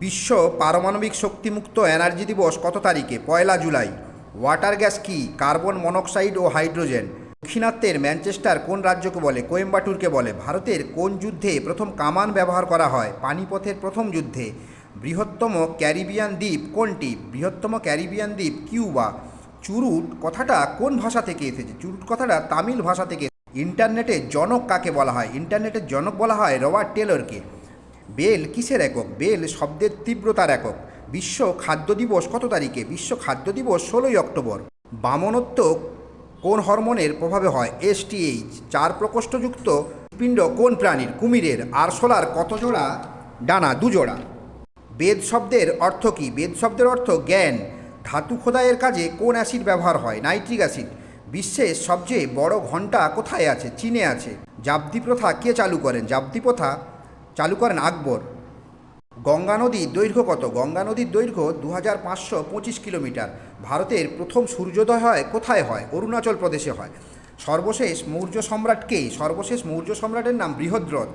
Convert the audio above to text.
বিশ্ব পারমাণবিক শক্তিমুক্ত এনার্জি দিবস কত তারিখে? পয়লা জুলাই। ওয়াটার গ্যাস কি? কার্বন মনোক্সাইড ও হাইড্রোজেন। দক্ষিণাত্যের ম্যানচেস্টার কোন রাজ্যকে বলে? কোয়েম্বাটুরকে বলে। ভারতের কোন যুদ্ধে প্রথম কামান ব্যবহার করা হয়? পানিপথের প্রথম যুদ্ধে। বৃহত্তম ক্যারিবিয়ান দ্বীপ কোনটি? বৃহত্তম ক্যারিবিয়ান দ্বীপ কিউবা। চুরুট কথাটা কোন ভাষা থেকে এসেছে? চুরুট কথাটা তামিল ভাষা থেকে ইন্টারনেটের জনক কাকে বলা হয়? ইন্টারনেটের জনক বলা হয় রবার্ট টেলরকে। বেল কিসের একক? বেল শব্দের তীব্রতার একক। বিশ্ব খাদ্য দিবস কত তারিখে? বিশ্ব খাদ্য দিবস ষোলোই অক্টোবর। বামনত্ব কোন হরমোনের প্রভাবে হয়? এসটিএইচ চার প্রকোষ্ঠযুক্ত পিণ্ড কোন প্রাণীর? কুমিরের। আরশোলার কত জোড়া? ডানা দুজোড়া বেদ শব্দের অর্থ কী? বেদ শব্দের অর্থ জ্ঞান। ধাতু খোদাইয়ের কাজে কোন অ্যাসিড ব্যবহার হয়? Nitric acid. বিশ্বের সবচেয়ে বড় ঘণ্টা কোথায় আছে? চীনে আছে। জাবদি প্রথা কে চালু করেন? জাবদি প্রথা চালু করেন আকবর। গঙ্গা নদীর দৈর্ঘ্য কত? গঙ্গা নদীর দৈর্ঘ্য দু হাজার পাঁচশো পঁচিশ কিলোমিটার। ভারতের প্রথম সূর্যোদয় হয় কোথায় হয়? অরুণাচল প্রদেশে হয়। সর্বশেষ মৌর্য সম্রাট কে? সর্বশেষ মৌর্য সম্রাটের নাম বৃহদ্রথ।